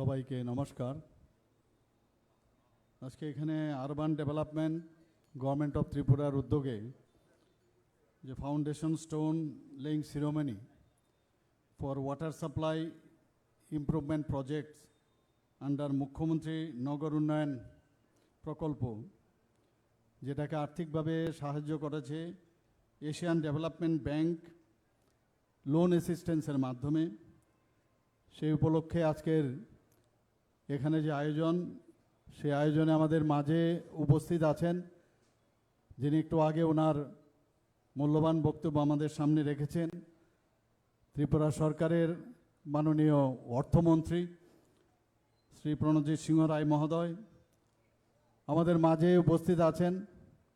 সবাইকে নমস্কার। আজকে এখানে আরবান ডেভেলপমেন্ট গভর্নমেন্ট অফ ত্রিপুরার উদ্যোগে যে foundation stone laying ceremony for water supply improvement projects under মুখ্যমন্ত্রী নগর উন্নয়ন প্রকল্প, যেটাকে আর্থিকভাবে সাহায্য করেছে এশিয়ান ডেভেলপমেন্ট ব্যাংক লোন অ্যাসিস্ট্যান্সের মাধ্যমে। সেই উপলক্ষে আজকের এখানে যে আয়োজন সেই আয়োজনে আমাদের মাঝে উপস্থিত আছেন, যিনি একটু আগে ওনার মূল্যবান বক্তব্য আমাদের সামনে রেখেছেন, ত্রিপুরা সরকারের মাননীয় অর্থমন্ত্রী শ্রী প্রণজিৎ সিংহ রায় মহোদয়, আমাদের মাঝে উপস্থিত আছেন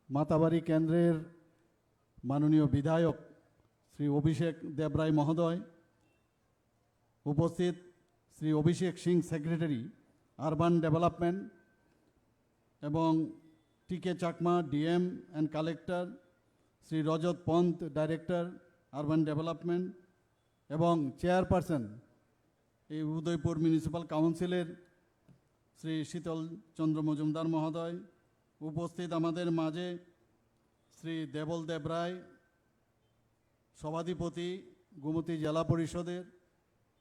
মাতাবাড়ি কেন্দ্রের মাননীয় বিধায়ক শ্রী অভিষেক দেবরায় মহোদয়, উপস্থিত Shri Abhishek Singh secretary urban development এবং TK Chakma DM and collector Shri Rajat Panth director urban development এবং চেয়ারপারসন এই উদয়পুর মিউনিসিপ্যাল কাউন্সিলের শ্রী শীতল চন্দ্র মজুমদার মহোদয় উপস্থিত আমাদের মাঝে শ্রী দেবল দেব রায় সভাধিপতি গোমতী জেলা পরিষদের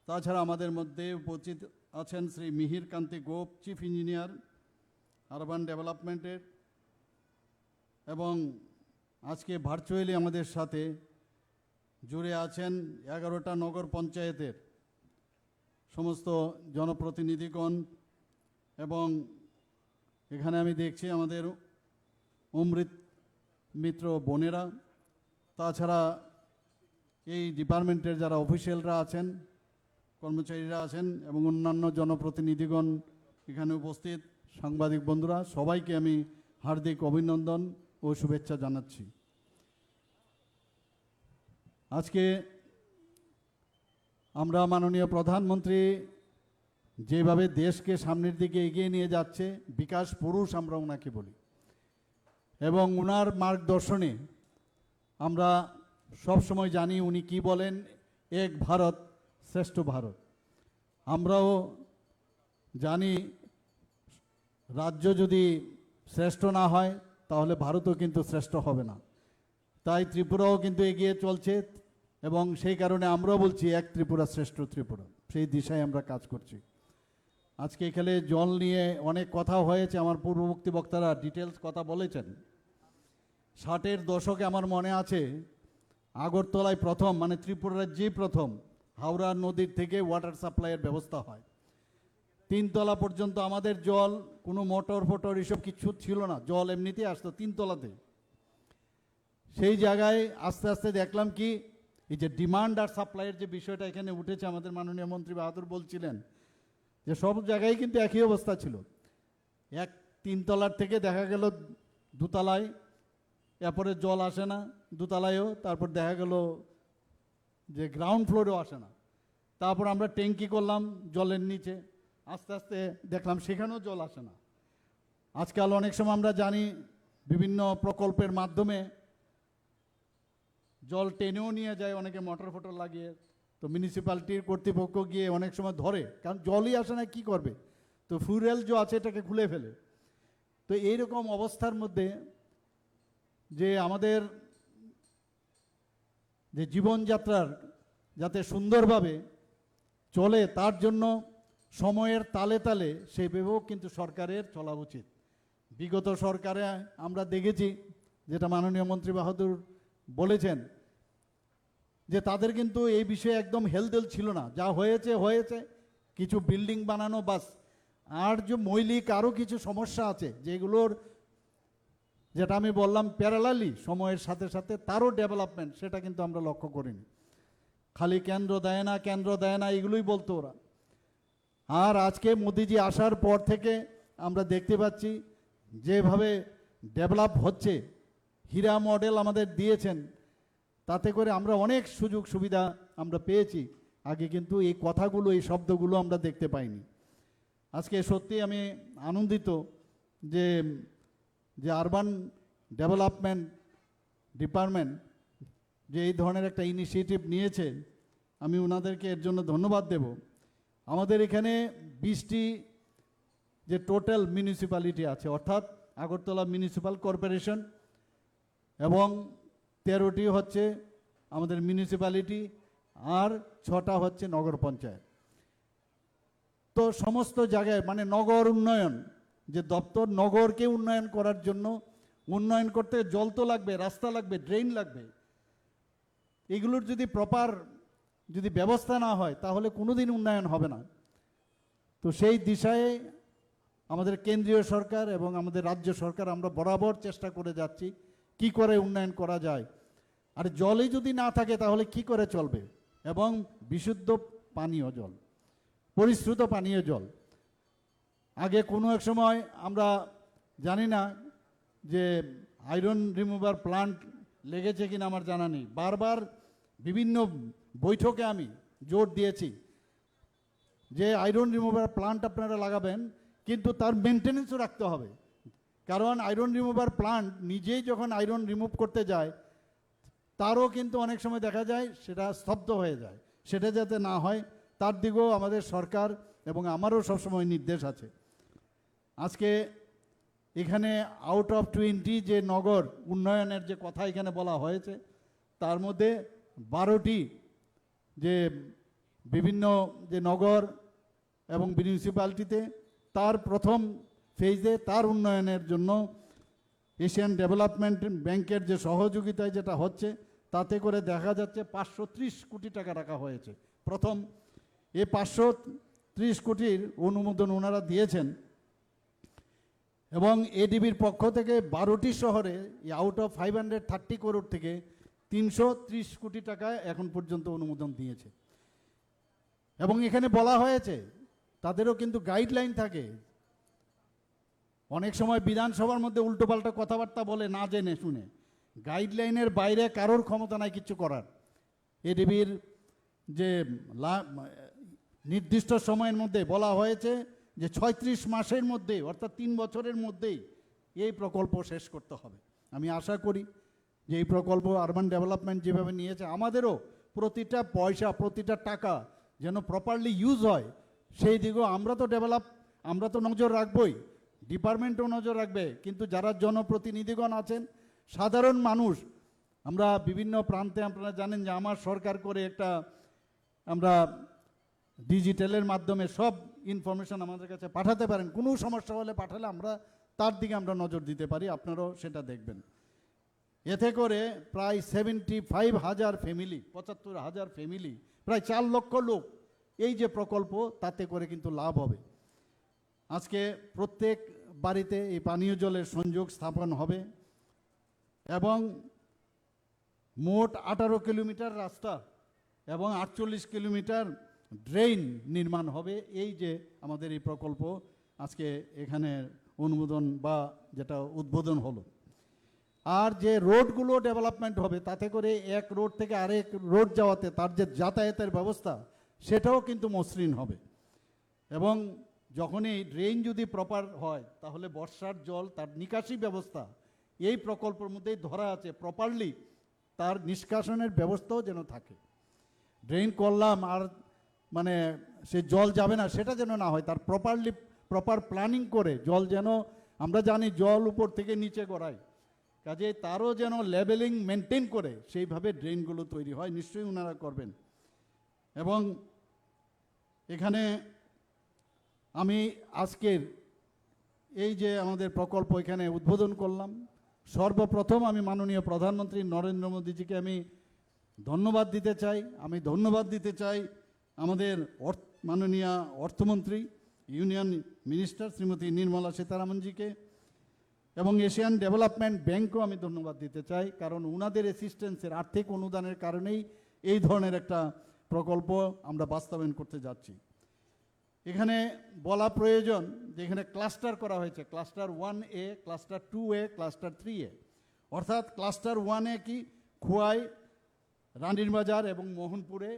তাছাড়া আমাদের মধ্যে উপস্থিত আছেন Shri Mihir Kanti Gop chief engineer urban ডেভেলপমেন্টের এবং আজকে ভার্চুয়ালি আমাদের সাথে জুড়ে আছেন এগারোটা নগর পঞ্চায়েতের সমস্ত জনপ্রতিনিধিগণ এবং এখানে আমি দেখছি আমাদের অমৃত মিত্র বোনেরা। তাছাড়া এই ডিপার্টমেন্টের যারা অফিসিয়ালরা আছেন কর্মচারীরা আছেন এবং অন্যান্য জনপ্রতিনিধিগণ এখানে উপস্থিত। সাংবাদিক বন্ধুরা, সবাইকে আমি হার্দিক অভিনন্দন ও শুভেচ্ছা জানাচ্ছি। আজকে আমরা মাননীয় প্রধানমন্ত্রী যেভাবে দেশকে সামনের দিকে এগিয়ে নিয়ে যাচ্ছে, বিকাশ পুরুষ আমরা ওনাকে বলি। এবং ওনার মার্গদর্শনে আমরা সব সময় জানি উনি কি বলেন, এক ভারত শ্রেষ্ঠ ভারত। আমরাও জানি রাজ্য যদি শ্রেষ্ঠ না হয়, তাহলে ভারতও কিন্তু শ্রেষ্ঠ হবে না। তাই ত্রিপুরাও কিন্তু এগিয়ে চলছে এবং সেই কারণে আমরাও বলছি এক ত্রিপুরা শ্রেষ্ঠ ত্রিপুরা। সেই দিশায় আমরা কাজ করছি। আজকে এখানে জল নিয়ে অনেক কথা হয়েছে। আমার পূর্ববর্তী বক্তারা ডিটেলস কথা বলেছেন। ষাটের দশকে আমার মনে আছে, আগরতলায় প্রথম মানে ত্রিপুরা রাজ্যেই প্রথম হাওড়া নদীর থেকে ওয়াটার সাপ্লাইয়ের ব্যবস্থা হয়। তিনতলা পর্যন্ত আমাদের জল, কোনো মোটর ফোটর এসব কিছু ছিল না। জল এমনিতেই আসতো তিনতলাতে। সেই জায়গায় আস্তে আস্তে দেখলাম কি, এই যে ডিমান্ড আর সাপ্লাইয়ের যে বিষয়টা এখানে উঠেছে, আমাদের মাননীয় মন্ত্রী বাহাদুর বলছিলেন যে সব জায়গায় কিন্তু একই অবস্থা ছিল। এক তিনতলার থেকে দেখা গেল দুতলায়, এরপরে জল আসে না, দুতলায়ও, তারপর দেখা গেল যে গ্রাউন্ড ফ্লোরেও আসে না। তারপর আমরা ট্যাঙ্কি করলাম জলের নিচে, আস্তে আস্তে দেখলাম সেখানেও জল আসে না। আজকাল অনেক সময় আমরা জানি বিভিন্ন প্রকল্পের মাধ্যমে জল টেনেও নিয়ে যায়, অনেকে মোটর ফোটর লাগিয়ে, তো মিউনিসিপ্যালিটির কর্তৃপক্ষ গিয়ে অনেক সময় ধরে, কারণ জলই আসে না, কি করবে? তো ফুরেল যে আছে, এটাকে খুলে ফেলে। তো এইরকম অবস্থার মধ্যে যে আমাদের যে জীবনযাত্রার যাতে সুন্দরভাবে চলে, তার জন্য সময়ের তালে তালে সেই সেইভাবেও কিন্তু সরকারের চলা উচিত। বিগত সরকারে আমরা দেখেছি, যেটা মাননীয় মন্ত্রী বাহাদুর বলেছেন, যে তাদের কিন্তু এই বিষয়ে একদম হেলদেল ছিল না। যা হয়েছে হয়েছে, কিছু বিল্ডিং বানানো বাস, আর যে মৌলিক আরও কিছু সমস্যা আছে, যেগুলোর যেটা আমি বললাম প্যারালালি সময়ের সাথে সাথে তারও ডেভেলপমেন্ট সেটা কিন্তু আমরা লক্ষ্য করিনি। খালি কেন্দ্র দেয় না, কেন্দ্র দেয় না, এগুলোই বলতো ওরা। আর আজকে মোদিজি আসার পর থেকে আমরা দেখতে পাচ্ছি, যেভাবে ডেভেলপ হচ্ছে, হীরা মডেল আমাদের দিয়েছেন, তাতে করে আমরা অনেক সুযোগ সুবিধা আমরা পেয়েছি। আগে কিন্তু এই কথাগুলো, এই শব্দগুলো আমরা দেখতে পাইনি। আজকে সত্যি আমি আনন্দিত যে যে আরবান ডেভেলপমেন্ট ডিপার্টমেন্ট যে এই ধরনের একটা ইনিশিয়েটিভ নিয়েছে, আমি ওনাদেরকে এর জন্য ধন্যবাদ দেব। আমাদের এখানে বিশটি যে টোটাল মিউনিসিপ্যালিটি আছে, অর্থাৎ আগরতলা মিউনিসিপ্যাল কর্পোরেশন এবং তেরোটি হচ্ছে আমাদের মিউনিসিপ্যালিটি আর ছটা হচ্ছে নগর পঞ্চায়েত। তো সমস্ত জায়গায় মানে নগর উন্নয়ন যে দপ্তর, নগরকে উন্নয়ন করার জন্য উন্নয়ন করতে জল তো লাগবে, রাস্তা লাগবে, ড্রেন লাগবে। এগুলোর যদি প্রপার যদি ব্যবস্থা না হয়, তাহলে কোনোদিন উন্নয়ন হবে না। তো সেই দিশায় আমাদের কেন্দ্রীয় সরকার এবং আমাদের রাজ্য সরকার আমরা বরাবর চেষ্টা করে যাচ্ছি, কি করে উন্নয়ন করা যায়। আর জলই যদি না থাকে, তাহলে কি করে চলবে? এবং বিশুদ্ধ পানীয় জল, পরিশ্রুত পানীয় জল। আগে কোনো এক সময় আমরা জানি না যে আয়রন রিমুভার প্লান্ট লেগেছে কিনা আমার জানা নেই। বারবার বিভিন্ন বৈঠকে আমি জোর দিয়েছি যে আয়রন রিমুভার প্লান্ট আপনারা লাগাবেন, কিন্তু তার মেনটেনেন্সও রাখতে হবে। কারণ আয়রন রিমুভার প্লান্ট নিজেই যখন আয়রন রিমুভ করতে যায়, তারও কিন্তু অনেক সময় দেখা যায় সেটা স্তব্ধ হয়ে যায়। সেটা যাতে না হয়, তার দিকেও আমাদের সরকার এবং আমারও সবসময় নির্দেশ আছে। আজকে এখানে আউট অফ টোয়েন্টি যে নগর, উন্নয়নের যে কথা এখানে বলা হয়েছে, তার মধ্যে বারোটি যে বিভিন্ন যে নগর এবং মিউনিসিপ্যালিটিতে তার প্রথম ফেজে তার উন্নয়নের জন্য এশিয়ান ডেভেলপমেন্ট ব্যাংকের যে সহযোগিতায় যেটা হচ্ছে, তাতে করে দেখা যাচ্ছে পাঁচশো ত্রিশ কোটি টাকা রাখা হয়েছে। প্রথম এ পাঁচশো ত্রিশ কোটির অনুমোদন ওনারা দিয়েছেন। এবং এডিবির পক্ষ থেকে বারোটি শহরে out of five hundred thirty crore থেকে তিনশো ত্রিশ কোটি টাকা এখন পর্যন্ত অনুমোদন দিয়েছে। এবং এখানে বলা হয়েছে, তাদেরও কিন্তু গাইডলাইন থাকে। অনেক সময় বিধানসভার মধ্যে উল্টোপাল্টা কথাবার্তা বলে না জেনে শুনে। গাইডলাইনের বাইরে কারোর ক্ষমতা নাই কিছু করার। এডিবির যে নির্দিষ্ট সময়ের মধ্যে বলা হয়েছে যে ছয়ত্রিশ মাসের মধ্যে অর্থাৎ তিন বছরের মধ্যেই এই প্রকল্প শেষ করতে হবে। আমি আশা করি যে এই প্রকল্প আরবান ডেভেলপমেন্ট যেভাবে নিয়েছে, আমাদেরও প্রতিটা পয়সা, প্রতিটা টাকা যেন প্রপারলি ইউজ হয়, সেই দিকেও আমরা তো ডেভেলপ আমরা তো নজর রাখবই। ডিপার্টমেন্টও নজর রাখবে, কিন্তু যারা জনপ্রতিনিধিগণ আছেন, সাধারণ মানুষ, আমরা বিভিন্ন প্রান্তে আপনারা জানেন যে আমার সরকার করে একটা আমরা ডিজিটালের মাধ্যমে সব ইনফরমেশন আমাদের কাছে পাঠাতে পারেন। কোনো সমস্যা হলে পাঠালে আমরা তার দিকে আমরা নজর দিতে পারি, আপনারাও সেটা দেখবেন। এতে করে প্রায় সেভেন্টি ফাইভ হাজার ফ্যামিলি পঁচাত্তর হাজার ফ্যামিলি প্রায় চার লক্ষ লোক এই যে প্রকল্প, তাতে করে কিন্তু লাভ হবে। আজকে প্রত্যেক বাড়িতে এই পানীয় জলের সংযোগ স্থাপন হবে এবং মোট আঠারো কিলোমিটার রাস্তা এবং আটচল্লিশ কিলোমিটার ড্রেন নির্মাণ হবে। এই যে আমাদের এই প্রকল্প আজকে এখানে অনুমোদন বা যেটা উদ্বোধন হলো। আর যে রোডগুলো ডেভেলপমেন্ট হবে, তাতে করে এক রোড থেকে আরেক রোড যাওয়াতে তার যে যাতায়াতের ব্যবস্থা, সেটাও কিন্তু মসৃণ হবে। এবং যখনই ড্রেন যদি প্রপার হয়, তাহলে বর্ষার জল, তার নিকাশি ব্যবস্থা, এই প্রকল্পের মধ্যেই ধরা আছে। প্রপারলি তার নিষ্কাশনের ব্যবস্থাও যেন থাকে। ড্রেন করলাম আর মানে সে জল যাবে না, সেটা যেন না হয়, তার প্রপারলি প্রপার প্ল্যানিং করে জল যেন, আমরা জানি জল উপর থেকে নিচে গড়ায় কাজে তারও যেন লেভেলিং মেনটেন করে, সেইভাবে ড্রেনগুলো তৈরি হয়, নিশ্চয়ই ওনারা করবেন। এবং এখানে আমি আজকের এই যে আমাদের প্রকল্প এখানে উদ্বোধন করলাম, সর্বপ্রথম আমি মাননীয় প্রধানমন্ত্রী নরেন্দ্র মোদীজিকে আমি ধন্যবাদ দিতে চাই, আমি ধন্যবাদ দিতে চাই আমাদের অর্থ, মাননীয় অর্থমন্ত্রী, ইউনিয়ন মিনিস্টার শ্রীমতী নির্মলা সীতারামনজিকে এবং এশিয়ান ডেভেলপমেন্ট ব্যাংকও আমি ধন্যবাদ দিতে চাই, কারণ ওনাদের অ্যাসিস্ট্যান্সের আর্থিক অনুদানের কারণেই এই ধরনের একটা প্রকল্প আমরা বাস্তবায়ন করতে যাচ্ছি। এখানে বলা প্রয়োজন যে এখানে ক্লাস্টার করা হয়েছে ক্লাস্টার ওয়ান এ ক্লাস্টার টু এ ক্লাস্টার থ্রি এ অর্থাৎ ক্লাস্টার ওয়ানে কি? খোয়াই রানীর বাজার এবং মোহনপুরে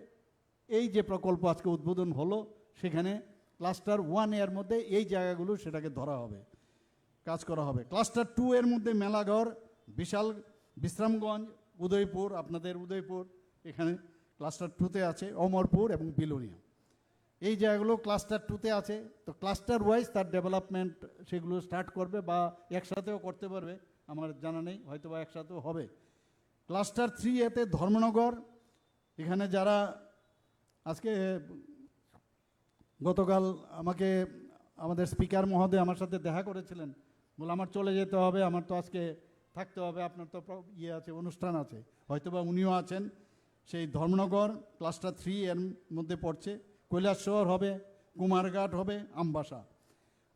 এই যে প্রকল্প আজকে উদ্বোধন হলো, সেখানে ক্লাস্টার ওয়ানের মধ্যে এই জায়গাগুলো সেটাকে ধরা হবে, কাজ করা হবে। ক্লাস্টার টু এর মধ্যে মেলাঘর, বিশাল বিশ্রামগঞ্জ, উদয়পুর, আপনাদের উদয়পুর, এখানে ক্লাস্টার টুতে আছে, অমরপুর এবং বিলোনিয়া। এই জায়গাগুলো ক্লাস্টার টুতে আছে, তো ক্লাস্টার ওয়াইজ তার ডেভেলপমেন্ট সেগুলো স্টার্ট করবে বা একসাথেও করতে পারবে, আমার জানা নেই হয়তো বা একসাথেও হবে। ক্লাস্টার থ্রি এতে ধর্মনগর, এখানে যারা আজকে গতকাল আমাকে আমাদের স্পিকার মহোদয় আমার সাথে দেখা করেছিলেন। বলে আমার চলে যেতে হবে, আমার তো আজকে থাকতে হবে, আপনার তো ইয়ে আছে, অনুষ্ঠান আছে। হয়তোবা উনিও আছেন। সেই ধর্মনগর ক্লাস্টার থ্রি এর মধ্যে পড়ছে। কৈলাসহর হবে, কুমারঘাট হবে, আমবাসা।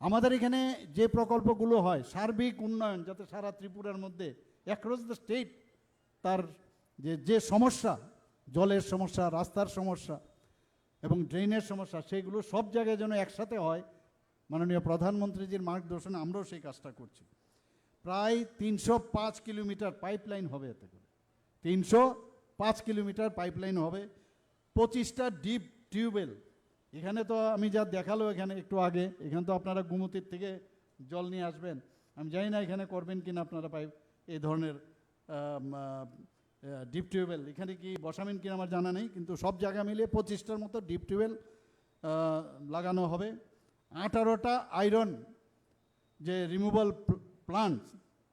আমাদের এখানে যে প্রকল্পগুলো হয়, সার্বিক উন্নয়ন, যাতে সারা ত্রিপুরার মধ্যে অ্যাক্রস দ্য স্টেট তার যে যে সমস্যা, জলের সমস্যা, রাস্তার সমস্যা এবং ড্রেনের সমস্যা, সেগুলো সব জায়গায় যেন একসাথে হয়, মাননীয় প্রধানমন্ত্রীজির মার্গদর্শনে আমরাও সেই কাজটা করছি। প্রায় তিনশো পাঁচ কিলোমিটার পাইপলাইন হবে এতে করে। তিনশো পাঁচ কিলোমিটার পাইপলাইন হবে, পঁচিশটা ডিপ টিউবওয়েল। এখানে তো আমি যা দেখাল এখানে একটু আগে, এখানে তো আপনারা গুমতির থেকে জল নিয়ে আসবেন। আমি জানি না এখানে করবেন কিনা আপনারা পাইপ, এই ধরনের ডিপ টিউবওয়েল এখানে কি বসাবেন কিনা আমার জানা নেই, কিন্তু সব জায়গা মিলিয়ে পঁচিশটার মতো ডিপ টিউবওয়েল লাগানো হবে। আঠারোটা আয়রন যে রিমুভাল প্লান্ট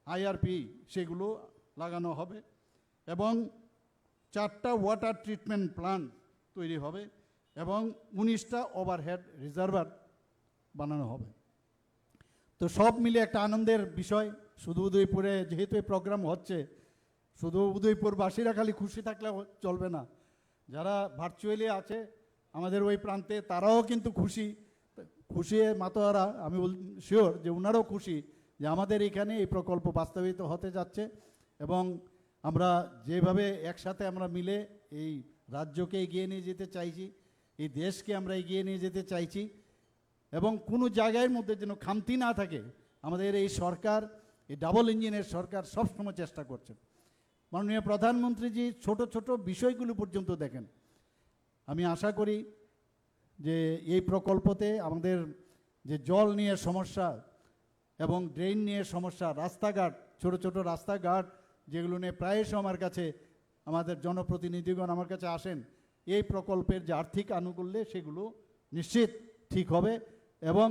আইআরপি সেগুলো লাগানো হবে এবং চারটা ওয়াটার ট্রিটমেন্ট প্লান্ট তৈরি হবে এবং উনিশটা ওভারহেড রিজার্ভার বানানো হবে। তো সব মিলে একটা আনন্দের বিষয়। শুধু উদয়পুরে যেহেতু এই প্রোগ্রাম হচ্ছে শুধু উদয়পুরবাসীরা খালি খুশি থাকলে চলবে না। যারা ভার্চুয়ালি আছে আমাদের ওই প্রান্তে, তারাও কিন্তু খুশি। খুশি মাতোয়ারা, আমি শিওর যে ওনারাও খুশি যে আমাদের এখানে এই প্রকল্প বাস্তবায়িত হতে যাচ্ছে এবং আমরা যেভাবে একসাথে আমরা মিলে এই রাজ্যকে এগিয়ে নিয়ে যেতে চাইছি, এই দেশকে আমরা এগিয়ে নিয়ে যেতে চাইছি এবং কোনো জায়গার মধ্যে যেন খামতি না থাকে, আমাদের এই সরকার, এই ডাবল ইঞ্জিনের সরকার সবসময় চেষ্টা করছেন মাননীয় প্রধানমন্ত্রীজি, ছোট ছোট বিষয়গুলো পর্যন্ত দেখেন। আমি আশা করি যে এই প্রকল্পতে আমাদের যে জল নিয়ে সমস্যা এবং ড্রেন নিয়ে সমস্যা, রাস্তাঘাট, ছোট ছোট রাস্তাঘাট যেগুলো নিয়ে প্রায়শ আমার কাছে, আমাদের জনপ্রতিনিধিগণ আমার কাছে আসেন, এই প্রকল্পের যে আর্থিক আনুকূল্যে সেগুলো নিশ্চিত ঠিক হবে এবং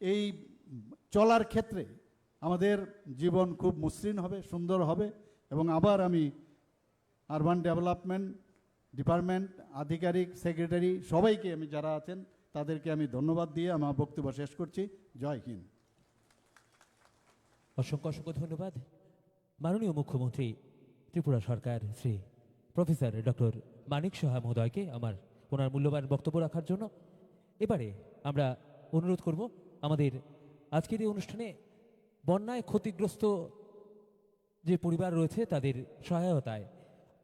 এই চলার ক্ষেত্রে আমাদের জীবন খুব মসৃণ হবে, সুন্দর হবে এবং আবার আমি আরবান ডেভেলপমেন্ট ডিপার্টমেন্ট, আধিকারিক, সেক্রেটারি সবাইকে আমি যারা আছেন তাদেরকে আমি ধন্যবাদ দিয়ে আমার বক্তব্য শেষ করছি। জয় হিন্দ। অসংখ্য অসংখ্য ধন্যবাদ। মাননীয় মুখ্যমন্ত্রী ত্রিপুরা সরকার শ্রী প্রফেসর ডক্টর মানিক সাহা মহোদয়কে আমার ওনার মূল্যবান বক্তব্য রাখার জন্য। এবারে আমরা অনুরোধ করব আমাদের আজকের এই অনুষ্ঠানে বন্যায় ক্ষতিগ্রস্ত যে পরিবার রয়েছে তাদের সহায়তায়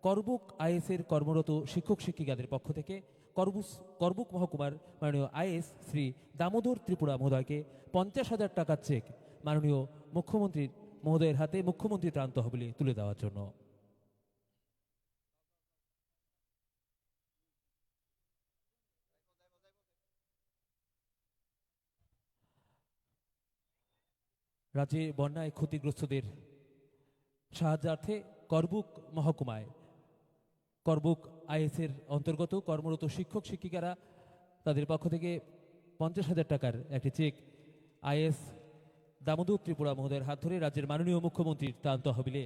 করবুক আইএসের কর্মরত শিক্ষক শিক্ষিকাদের পক্ষ থেকে করবুস, করবুক মহকুমার মাননীয় আইএস শ্রী দামোদর ত্রিপুরা মহোদয়কে পঞ্চাশ হাজার টাকার চেক মাননীয় মুখ্যমন্ত্রীর মহোদয়ের হাতে মুখ্যমন্ত্রী ত্রাণ তহবিলে তুলে দেওয়ার জন্য। রাজ্যে বন্যায় ক্ষতিগ্রস্তদের সাহায্যার্থে করবুক মহকুমায়। করবুক আইএসের অন্তর্গত কর্মরত শিক্ষক শিক্ষিকারা তাদের পক্ষ থেকে পঞ্চাশ হাজার টাকার একটি চেক। আইএস দামোদর ত্রিপুরা মহোদয়ের হাত ধরে রাজ্যের মাননীয় মুখ্যমন্ত্রীর ত্রাণ তহবিলে